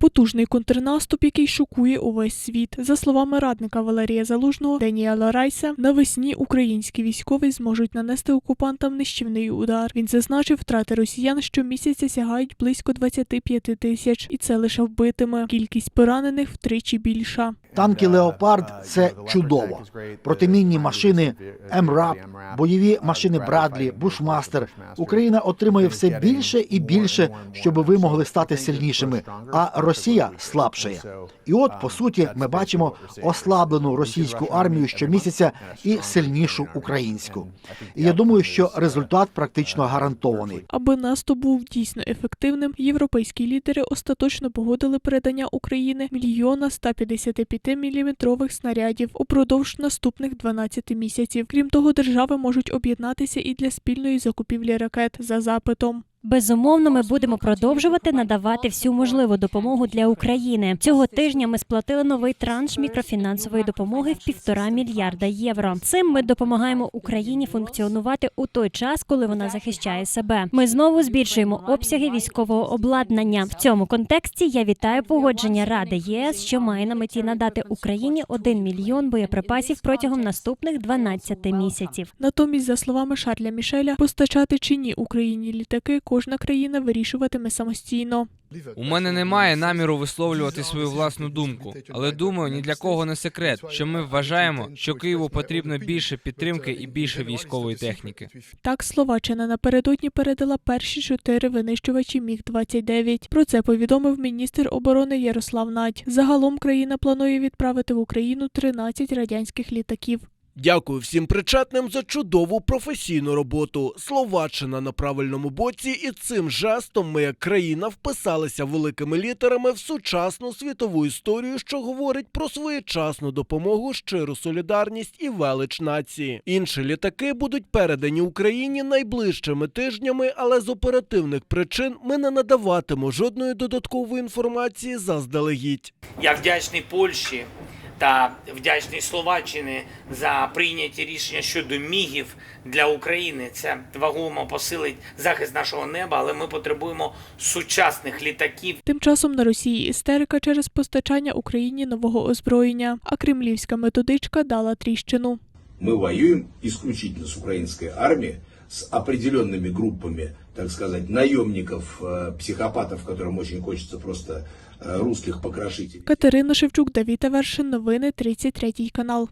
Потужний контрнаступ, який шокує увесь світ. За словами радника Валерія Залужного Деніела Райса, навесні українські військові зможуть нанести окупантам нищівний удар. Він зазначив, втрати росіян щомісяця сягають близько 25 тисяч, і це лише вбитими. Кількість поранених втричі більша. Танки Леопард це чудово. Протимінні машини МРАП, бойові машини Брадлі, Бушмастер. Україна отримує все більше і більше, щоб ви могли стати сильнішими. А Росія слабшає. І от по суті ми бачимо ослаблену російську армію щомісяця і сильнішу українську. І я думаю, що результат практично гарантований. Аби наступ був дійсно ефективним, європейські лідери остаточно погодили передання України мільйона 155 міліметрових снарядів упродовж наступних 12 місяців. Крім того, держави можуть об'єднатися і для спільної закупівлі ракет за запитом. Безумовно, ми будемо продовжувати надавати всю можливу допомогу для України. Цього тижня ми сплатили новий транш мікрофінансової допомоги в півтора мільярда євро. Цим ми допомагаємо Україні функціонувати у той час, коли вона захищає себе. Ми знову збільшуємо обсяги військового обладнання. В цьому контексті я вітаю погодження Ради ЄС, що має на меті надати Україні 1 мільйон боєприпасів протягом наступних 12 місяців. Натомість, за словами Шарля Мішеля, постачати чи ні Україні літаки кожна країна вирішуватиме самостійно. У мене немає наміру висловлювати свою власну думку, але думаю, ні для кого не секрет, що ми вважаємо, що Києву потрібно більше підтримки і більше військової техніки. Так, Словаччина напередодні передала перші чотири винищувачі Міг 29 Про це повідомив міністр оборони Ярослав Надь. Загалом країна планує відправити в Україну 13 радянських літаків. Дякую всім причетним за чудову професійну роботу. Словаччина на правильному боці, і цим жестом ми, як країна, вписалися великими літерами в сучасну світову історію, що говорить про своєчасну допомогу, щиру солідарність і велич нації. Інші літаки будуть передані Україні найближчими тижнями, але з оперативних причин ми не надаватимо жодної додаткової інформації заздалегідь. Я вдячний Польщі та вдячний Словаччині за прийняті рішення щодо мігів для України. Це вагомо посилить захист нашого неба, але ми потребуємо сучасних літаків. Тим часом на Росії істерика через постачання Україні нового озброєння, а кремлівська методичка дала тріщину. Мы воюем исключительно с украинской армией, с определенными группами, так сказать, наемников, э, психопатов, которым очень хочется просто э, русских покрошить. Катерина Шевчук, Давіта Вершин, новини 33 канал.